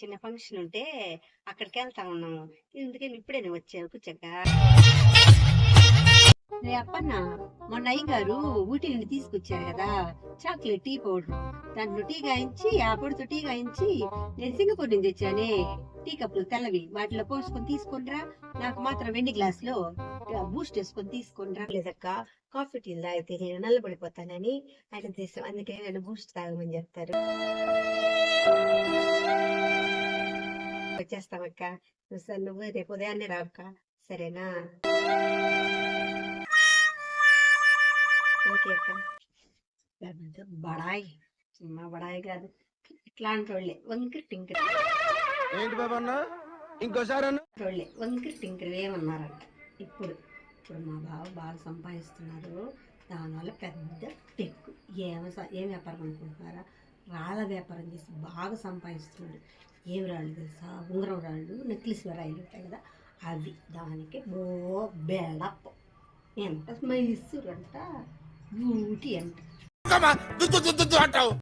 చిన్న ఫంక్షన్ ఉంటే అక్కడికి వెళ్తా ఉన్నాము. ఎందుకని ఇప్పుడే నువ్వు వచ్చావు కూర్చక్క రే అప్పన్న మొన్న అయ్య గారు ఊటీ నుండి తీసుకొచ్చారు కదా చాక్లెట్ టీ పౌడర్. దాంట్లో టీ గాయించి ఆ పొడితో టీ గాయించి నేను సింగపూర్ నుంచి తెచ్చానే. టీ కప్పులు తెల్లవి వాటిలో పోసుకొని తీసుకొనిరా నాకు మాత్రం వెండి గ్లాస్లో బూస్ట్ వేసుకొని తీసుకొనిరా లేదక్క కాఫీ టీ తాగితే నేను నల్లబడిపోతానని ఆయన దేశం అందుకే నేను బూస్ట్ తాగమని చెప్తారు. వచ్చేస్తామక్క సరే నువ్వు రేపు ఉదయాన్నే రాక్క సరేనా ఓకే అక్క బడాయి చిన్న బడాయి కాదు ఇట్లాంటి వాళ్ళే వంకరి టింకర్ ఏంటి బాబా ఇంకోసారి వాళ్ళే వంకరి టింకర్ ఏమన్నారంట ఇప్పుడు ఇప్పుడు మా బావ బాగా సంపాదిస్తున్నారు దానివల్ల పెద్ద టెక్కు ఏమ ఏం వ్యాపారం అనుకుంటున్నారా రాళ్ళ వ్యాపారం చేసి బాగా సంపాదిస్తున్నాడు ఏం రాళ్ళు తెలుసా? ఉంగరం రాళ్ళు నెక్లెస్ రాయిలు ఉంటాయి కదా అవి. దానికి బో బెడప్ ఎంత మైసూర్ అంట బ్యూటీ అంట అంటావు.